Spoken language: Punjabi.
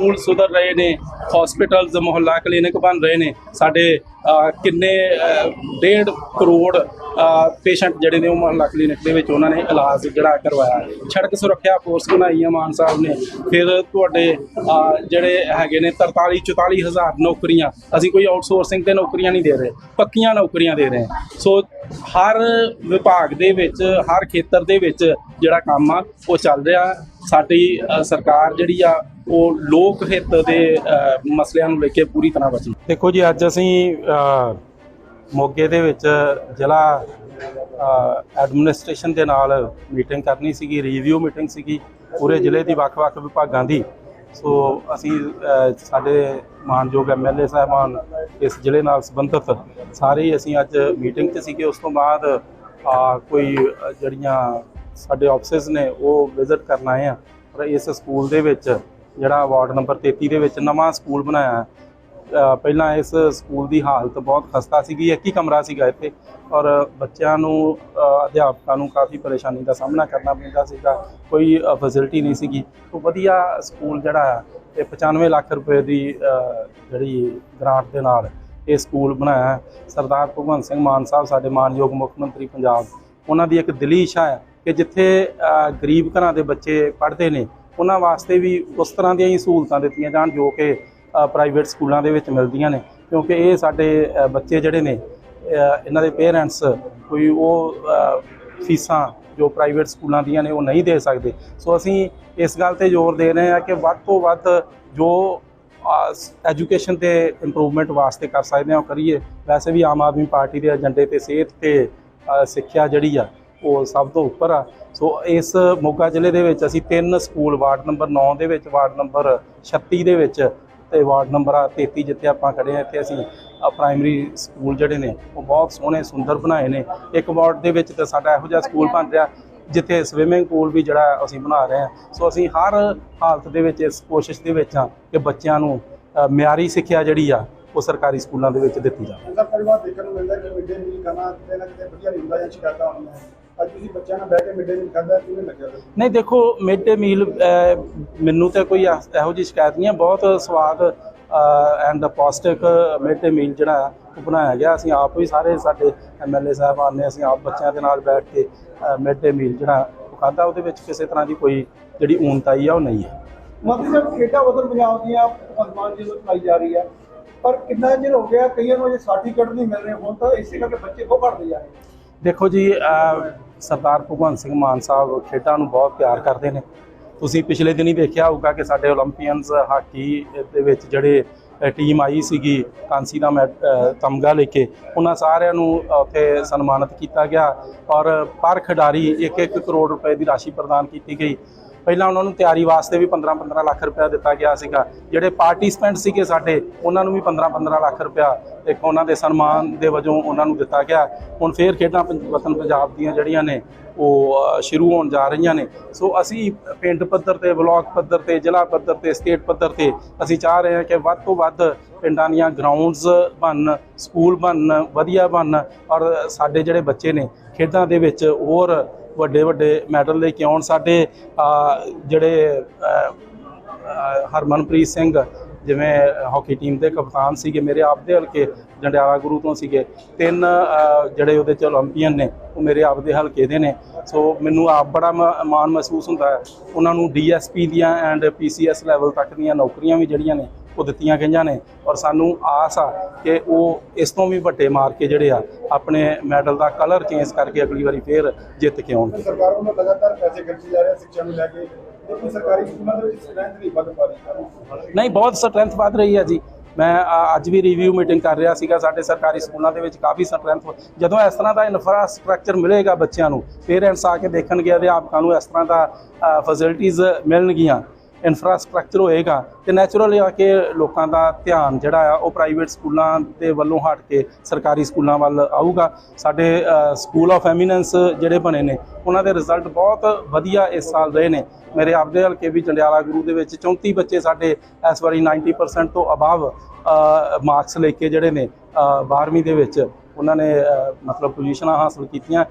ਸਕੂਲ ਸੁਧਰ ਰਹੇ ਨੇ ਹਸਪੀਟਲਸ ਮੁਹੱਲਾ ਕਲੀਨਿਕ ਬਣ ਰਹੇ ਨੇ। ਸਾਡੇ ਕਿੰਨੇ ਅਹ, ਡੇਢ ਕਰੋੜ ਪੇਸ਼ੈਂਟ ਜਿਹੜੇ ਨੇ ਉਹ ਮੁਹੱਲਾ ਕਲੀਨਿਕ ਦੇ ਵਿੱਚ ਉਹਨਾਂ ਨੇ ਇਲਾਜ ਜਿਹੜਾ ਕਰਵਾਇਆ। ਸੜਕ ਸੁਰੱਖਿਆ ਫੋਰਸ ਬਣਾਈ ਆ ਮਾਨ ਸਾਹਿਬ ਨੇ। ਫਿਰ ਤੁਹਾਡੇ ਜਿਹੜੇ ਹੈਗੇ ਨੇ 43 44 ਹਜ਼ਾਰ ਨੌਕਰੀਆਂ ਅਸੀਂ ਕੋਈ ਆਊਟਸੋਰਸਿੰਗ ਤੇ ਨੌਕਰੀਆਂ ਨਹੀਂ ਦੇ ਰਹੇ ਪੱਕੀਆਂ ਨੌਕਰੀਆਂ ਦੇ ਰਹੇ। ਸੋ ਹਰ ਵਿਭਾਗ ਦੇ ਵਿੱਚ ਹਰ ਖੇਤਰ ਦੇ ਵਿੱਚ ਜਿਹੜਾ ਕੰਮ ਆ ਉਹ ਚੱਲ ਰਿਹਾ। ਸਾਡੀ ਸਰਕਾਰ ਜਿਹੜੀ ਆ, ਉਹ ਲੋਕ ਹਿੱਤ ਦੇ ਮਸਲਿਆਂ ਨੂੰ ਲੈ ਕੇ ਪੂਰੀ ਤਰ੍ਹਾਂ ਵਚਨ ਦੇਖੋ ਜੀ, ਅੱਜ ਅਸੀਂ ਮੋਗੇ ਦੇ ਵਿੱਚ ਜ਼ਿਲ੍ਹਾ ਐਡਮਿਨਿਸਟ੍ਰੇਸ਼ਨ ਦੇ ਨਾਲ ਮੀਟਿੰਗ ਕਰਨੀ ਸੀਗੀ ਰਿਵਿਊ ਮੀਟਿੰਗ ਸੀਗੀ, ਪੂਰੇ ਜ਼ਿਲ੍ਹੇ ਦੀ ਵੱਖ-ਵੱਖ ਵਿਭਾਗਾਂ ਦੀ। ਸੋ ਅਸੀਂ ਸਾਡੇ ਮਾਨਯੋਗ ਐਮਐਲਏ ਸਾਹਿਬਾਨ ਇਸ ਜ਼ਿਲ੍ਹੇ ਨਾਲ ਸੰਬੰਧਿਤ ਸਾਰੇ ਅਸੀਂ ਅੱਜ ਮੀਟਿੰਗ 'ਚ ਸੀਗੇ। ਉਸ ਤੋਂ ਬਾਅਦ ਕੋਈ ਜਿਹੜੀਆਂ ਸਾਡੇ ਆਫਿਸਸ ਨੇ ਉਹ ਵਿਜ਼ਿਟ ਕਰਨ ਆਏ ਆ। ਪਰ ਇਸ ਸਕੂਲ ਦੇ ਵਿੱਚ ਜਿਹੜਾ ਵਾਰਡ ਨੰਬਰ 33 ਦੇ ਵਿੱਚ ਨਵਾਂ ਸਕੂਲ ਬਣਾਇਆ ਹੈ, ਪਹਿਲਾਂ ਇਸ ਸਕੂਲ ਦੀ ਹਾਲਤ ਬਹੁਤ ਖਸਤਾ ਸੀਗੀ ਇੱਕ ਹੀ ਕਮਰਾ ਸੀਗਾ ਇੱਥੇ। ਔਰ ਬੱਚਿਆਂ ਨੂੰ ਅਧਿਆਪਕਾਂ ਨੂੰ ਕਾਫੀ ਪਰੇਸ਼ਾਨੀ ਦਾ ਸਾਹਮਣਾ ਕਰਨਾ ਪੈਂਦਾ ਸੀਗਾ। ਕੋਈ ਫੈਸਿਲਿਟੀ ਨਹੀਂ ਸੀਗੀ। ਤੋਂ ਵਧੀਆ ਸਕੂਲ ਜਿਹੜਾ ਹੈ ਇਹ 95 ਲੱਖ ਰੁਪਏ ਦੀ ਜਿਹੜੀ ਗ੍ਰਾਂਟ ਦੇ ਨਾਲ ਇਹ ਸਕੂਲ ਬਣਾਇਆ ਸਰਦਾਰ ਭਗਵੰਤ ਸਿੰਘ ਮਾਨ ਸਾਹਿਬ ਸਾਡੇ ਮਾਨਯੋਗ ਮੁੱਖ ਮੰਤਰੀ ਪੰਜਾਬ ਉਹਨਾਂ ਦੀ ਇੱਕ ਦਿਲੀ ਇੱਛਾ ਹੈ ਕਿ ਜਿੱਥੇ ਗਰੀਬ ਘਰਾਂ ਦੇ ਬੱਚੇ ਪੜ੍ਹਦੇ ਨੇ, ਉਹਨਾਂ ਵਾਸਤੇ ਵੀ ਉਸ ਤਰ੍ਹਾਂ ਦੀਆਂ ਹੀ ਸਹੂਲਤਾਂ ਦਿੱਤੀਆਂ ਜਾਣ ਜੋ ਕਿ ਪ੍ਰਾਈਵੇਟ ਸਕੂਲਾਂ ਦੇ ਵਿੱਚ ਮਿਲਦੀਆਂ ਨੇ। ਕਿਉਂਕਿ ਇਹ ਸਾਡੇ ਬੱਚੇ ਜਿਹੜੇ ਨੇ ਇਹਨਾਂ ਦੇ ਪੇਰੈਂਟਸ ਕੋਈ ਉਹ ਫੀਸਾਂ ਜੋ ਪ੍ਰਾਈਵੇਟ ਸਕੂਲਾਂ ਦੀਆਂ ਨੇ ਉਹ ਨਹੀਂ ਦੇ ਸਕਦੇ। ਸੋ ਅਸੀਂ ਇਸ ਗੱਲ ਤੇ ਜ਼ੋਰ ਦੇ ਰਹੇ ਹਾਂ ਕਿ ਵੱਧ ਤੋਂ ਵੱਧ ਜੋ ਐਜੂਕੇਸ਼ਨ ਤੇ ਇੰਪਰੂਵਮੈਂਟ ਵਾਸਤੇ ਕਰ ਸਕਦੇ ਹਾਂ ਉਹ ਕਰੀਏ। ਵੈਸੇ ਵੀ ਆਮ ਆਦਮੀ ਪਾਰਟੀ ਦੇ ਏਜੰਡੇ ਤੇ ਸਿਹਤ ਤੇ ਸਿੱਖਿਆ ਜਿਹੜੀ ਆ ਉਹ ਸਭ ਤੋਂ ਉੱਪਰ ਆ। ਸੋ ਇਸ ਮੋਗਾ ਜ਼ਿਲ੍ਹੇ ਦੇ ਵਿੱਚ ਅਸੀਂ ਤਿੰਨ ਸਕੂਲ, ਵਾਰਡ ਨੰਬਰ 9 ਦੇ ਵਿੱਚ, ਵਾਰਡ ਨੰਬਰ 36 ਦੇ ਵਿੱਚ ਤੇ ਵਾਰਡ ਨੰਬਰ ਆ 33 ਜਿੱਥੇ ਆਪਾਂ ਖੜੇ ਆ ਇੱਥੇ ਅਸੀਂ ਪ੍ਰਾਇਮਰੀ ਸਕੂਲ ਜਿਹੜੇ ਨੇ, ਉਹ ਬਹੁਤ ਸੋਹਣੇ, ਸੁੰਦਰ ਬਣਾਏ ਨੇ। ਇੱਕ ਵਾਰਡ ਦੇ ਵਿੱਚ ਤਾਂ ਸਾਡਾ ਇਹੋ ਜਿਹਾ ਸਕੂਲ ਬਣ ਰਿਹਾ, ਜਿੱਥੇ ਸਵਿਮਿੰਗ ਪੂਲ ਵੀ ਜਿਹੜਾ ਅਸੀਂ ਬਣਾ ਰਹੇ ਹਾਂ। ਸੋ ਅਸੀਂ ਹਰ ਹਾਲਤ ਦੇ ਵਿੱਚ ਇਸ ਕੋਸ਼ਿਸ਼ ਦੇ ਵਿੱਚ ਆ ਕਿ ਬੱਚਿਆਂ ਨੂੰ ਮਿਆਰੀ ਸਿੱਖਿਆ ਜਿਹੜੀ ਆ, ਉਹ ਸਰਕਾਰੀ ਸਕੂਲਾਂ ਦੇ ਵਿੱਚ ਦਿੱਤੀ ਜਾਵੇ। ਅਕਸਰ ਕਈ ਵਾਰ ਦੇਖਣ ਨੂੰ ਮਿਲਦਾ ਕਿ ਮਿੱਡੇ ਮੀਲ ਖਾਣਾ ਕਿਤੇ ਨਾ ਕਿਤੇ ਵਧੀਆ ਨਹੀਂ ਹੁੰਦਾ ਜਾਂ ਸ਼ਿਕਾਇਤਾਂ ਆਉਂਦੀਆਂ ਅੱਜ ਤੁਸੀਂ ਬੱਚਿਆਂ ਨਾਲ ਬਹਿ ਕੇ ਮਿੱਡੇ ਮੀਲ ਖਾਂਦਾ ਕਿਵੇਂ ਲੱਗਿਆ ਤੁਹਾਨੂੰ? ਨਹੀਂ ਦੇਖੋ ਮਿਡ ਡੇ ਮੀਲ ਮੈਨੂੰ ਤਾਂ ਕੋਈ ਇਹੋ ਜਿਹੀ ਸ਼ਿਕਾਇਤ ਨਹੀਂ ਹੈ। ਬਹੁਤ ਸਵਾਦ ਐਂਡ ਪੌਸ਼ਟਿਕ ਮਿਡ ਡੇ ਮੀਲ ਜਿਹੜਾ ਉਹ ਬਣਾਇਆ ਗਿਆ। ਅਸੀਂ ਆਪ ਵੀ ਸਾਰੇ ਸਾਡੇ ਐਮਐਲਏ ਸਾਹਿਬਾਨ ਨੇ ਅਸੀਂ ਆਪ ਬੱਚਿਆਂ ਦੇ ਨਾਲ ਬੈਠ ਕੇ ਮਿਡ ਡੇ ਮੀਲ ਜਿਹੜਾ ਉਹ ਖਾਧਾ। ਉਹਦੇ ਵਿੱਚ ਕਿਸੇ ਤਰ੍ਹਾਂ ਦੀ ਕੋਈ ਜਿਹੜੀ ਊਨਤਾਈ ਆ ਉਹ ਨਹੀਂ ਹੈ। ਮੰਤਰੀ ਸਾਹਿਬ ਖੇਡਾਂ ਵਤਨ ਪੰਜਾਬ ਦੀਆਂ ਭਗਵਾਨ ਜੀ ਨੂੰ ਚਲਾਈ ਜਾ ਰਹੀ ਹੈ ਪਰ ਕਿੰਨਾ ਚਿਰ ਹੋ ਗਿਆ ਕਈਆਂ ਨੂੰ ਅਜੇ ਸਰਟੀਫਿਕੇਟ ਨਹੀਂ ਮਿਲ ਰਹੇ। ਹੁਣ ਤਾਂ ਇਸੇ ਕਰਕੇ ਬੱਚੇ ਬਹੁਤ ਘਟਦੇ ਜਾ ਰਹੇ। ਦੇਖੋ ਜੀ ਅਹ, ਸਰਦਾਰ ਭਗਵੰਤ ਸਿੰਘ ਮਾਨ ਸਾਹਿਬ ਖੇਡਾਂ ਨੂੰ ਬਹੁਤ ਪਿਆਰ ਕਰਦੇ ਨੇ। ਤੁਸੀਂ ਪਿਛਲੇ ਦਿਨੀ ਵੇਖਿਆ ਹੋਊਗਾ ਕਿ ਸਾਡੇ 올림픽ੀਅਨਸ ਹਾਕੀ ਦੇ ਵਿੱਚ ਜਿਹੜੇ ਟੀਮ ਆਈ ਸੀਗੀ ਕਾਂਸੀ ਦਾ ਤਮਗਾ ਲੈ ਕੇ, ਉਹਨਾਂ ਸਾਰਿਆਂ ਨੂੰ ਉੱਥੇ ਸਨਮਾਨਿਤ ਕੀਤਾ ਗਿਆ ਔਰ ਪਰ ਖਿਡਾਰੀ 1-1 ਕਰੋੜ ਰੁਪਏ ਦੀ ਰਾਸ਼ੀ ਪ੍ਰਦਾਨ ਕੀਤੀ ਗਈ। ਪਹਿਲਾਂ ਉਹਨਾਂ ਨੂੰ ਤਿਆਰੀ ਵਾਸਤੇ ਵੀ 15-15 ਲੱਖ ਰੁਪਇਆ ਦਿੱਤਾ ਗਿਆ ਸੀਗਾ। ਜਿਹੜੇ ਪਾਰਟਿਸਪੈਂਟ ਸੀਗੇ ਸਾਡੇ, ਉਹਨਾਂ ਨੂੰ ਵੀ 15-15 ਲੱਖ ਰੁਪਇਆ ਇੱਕ ਉਹਨਾਂ ਦੇ ਸਨਮਾਨ ਦੇ ਵਜੋਂ ਉਹਨਾਂ ਨੂੰ ਦਿੱਤਾ ਗਿਆ। ਹੁਣ ਫੇਰ ਖੇਡਾਂ ਪੰਜ- ਵਤਨ ਪੰਜਾਬ ਦੀਆਂ ਜਿਹੜੀਆਂ ਨੇ, ਉਹ ਸ਼ੁਰੂ ਹੋਣ ਜਾ ਰਹੀਆਂ ਨੇ। ਸੋ ਅਸੀਂ ਪਿੰਡ ਪੱਧਰ ਤੇ, ਬਲਾਕ ਪੱਧਰ ਤੇ, ਜ਼ਿਲ੍ਹਾ ਪੱਧਰ ਤੇ ਸਟੇਟ ਪੱਧਰ ਤੇ ਅਸੀਂ ਚਾਹ ਰਹੇ ਹਾਂ ਕਿ ਵੱਧ ਤੋਂ ਵੱਧ ਪਿੰਡਾਂ ਦੀਆਂ ਗਰਾਊਂਡਸ ਬਣਨ ਸਕੂਲ ਬਣਨ ਵਧੀਆ ਬਣਨ ਔਰ ਸਾਡੇ ਜਿਹੜੇ ਬੱਚੇ ਨੇ, ਖੇਡਾਂ ਦੇ ਵਿੱਚ ਹੋਰ ਵੱਡੇ ਵੱਡੇ ਮੈਡਲ ਲੈ ਕੇ ਆਉਣ ਸਾਡੇ ਜਿਹੜੇ ਹਰਮਨਪ੍ਰੀਤ ਸਿੰਘ, ਜਿਵੇਂ ਹਾਕੀ ਟੀਮ ਦੇ ਕਪਤਾਨ ਸੀਗੇ ਮੇਰੇ ਆਪ ਦੇ ਹਲਕੇ, ਜੰਡਿਆਲਾ ਗੁਰੂ ਤੋਂ ਸੀਗੇ। ਤਿੰਨ ਜਿਹੜੇ ਉਹਦੇ ਚ 올림픽ੀਅਨ ਨੇ, ਉਹ ਮੇਰੇ ਆਪ ਦੇ ਹਲਕੇ ਦੇ ਨੇ। ਸੋ ਮੈਨੂੰ ਆਪ ਬੜਾ ਮਾਣ ਮਹਿਸੂਸ ਹੁੰਦਾ ਹੈ। ਉਹਨਾਂ ਨੂੰ ਡੀਐਸਪੀ ਦੀਆਂ ਐਂਡ ਪੀਸੀਐਸ ਲੈਵਲ ਤੱਕ ਦੀਆਂ ਨੌਕਰੀਆਂ ਵੀ ਜਿਹੜੀਆਂ ਨੇ ਉਹ ਦਿੱਤੀਆਂ ਗਈਆਂ ਨੇ ਔਰ ਸਾਨੂੰ ਆਸ ਆ ਕਿ ਉਹ ਇਸ ਤੋਂ ਵੀ ਵੱਡੇ ਮਾਰ ਕੇ ਜਿਹੜੇ ਆ ਆਪਣੇ ਮੈਡਲ ਦਾ ਕਲਰ ਚੇਂਜ ਕਰਕੇ ਅਗਲੀ ਵਾਰੀ ਫੇਰ ਜਿੱਤ ਕੇ ਆਉਣਗੇ। ਸਰਕਾਰ ਵੱਲੋਂ ਲਗਾਤਾਰ ਪੈਸੇ ਖਰਚੇ ਜਾ ਰਹੇ ਆ ਸਿੱਖਿਆ ਨੂੰ ਲੈ ਕੇ। ਲੇਕਿਨ ਸਰਕਾਰੀ ਸਕੂਲਾਂ ਦੇ ਵਿੱਚ ਸਟਰੈਂਥ ਨਹੀਂ ਵੱਧ ਪਾ ਰਹੀ। ਨਹੀਂ ਬਹੁਤ ਸਟਰੈਂਥ ਵੱਧ ਰਹੀ ਹੈ ਜੀ। ਮੈਂ ਅੱਜ ਵੀ ਰਿਵਿਊ ਮੀਟਿੰਗ ਕਰ ਰਿਹਾ ਸੀਗਾ ਸਾਡੇ ਸਰਕਾਰੀ ਸਕੂਲਾਂ ਦੇ ਵਿੱਚ ਕਾਫੀ ਸਟਰੈਂਥ ਜਦੋਂ ਇਸ ਤਰ੍ਹਾਂ ਦਾ ਇਨਫਰਾਸਟ੍ਰਕਚਰ ਮਿਲੇਗਾ ਬੱਚਿਆਂ ਨੂੰ ਪੇਰੈਂਟਸ ਆ ਕੇ ਦੇਖਣਗੇ ਅਧਿਆਪਕਾਂ ਨੂੰ ਇਸ ਤਰ੍ਹਾਂ ਦਾ ਫੈਸਿਲਿਟੀਆਂ ਮਿਲਣਗੀਆਂ। ਇਨਫਰਾਸਟ੍ਰਕਚਰ ਹੋਏਗਾ ਤੇ ਨੈਚੁਰਲੀ ਆ ਕੇ ਲੋਕਾਂ ਦਾ ਧਿਆਨ ਜਿਹੜਾ ਆ ਉਹ ਪ੍ਰਾਈਵੇਟ ਸਕੂਲਾਂ ਦੇ ਵੱਲੋਂ ਹਟ ਕੇ ਸਰਕਾਰੀ ਸਕੂਲਾਂ ਵੱਲ ਆਊਗਾ। ਸਾਡੇ ਸਕੂਲ ਆਫ ਐਮੀਨੈਂਸ ਜਿਹੜੇ ਬਣੇ ਨੇ, ਉਹਨਾਂ ਦੇ ਰਿਜ਼ਲਟ ਬਹੁਤ ਵਧੀਆ ਇਸ ਸਾਲ ਰਹੇ ਨੇ। ਮੇਰੇ ਆਪਦੇ ਹਲਕੇ ਵੀ ਜੰਡਿਆਲਾ ਗੁਰੂ ਦੇ ਵਿੱਚ 34 ਬੱਚੇ ਸਾਡੇ ਇਸ ਵਾਰੀ 90% ਤੋਂ ਅਬਵ ਮਾਰਕਸ ਲੈ ਕੇ ਜਿਹੜੇ ਨੇ 12ਵੀਂ ਦੇ ਵਿੱਚ ਉਹਨਾਂ ਨੇ ਮਤਲਬ ਪੋਜੀਸ਼ਨਾਂ ਹਾਸਲ ਕੀਤੀਆਂ।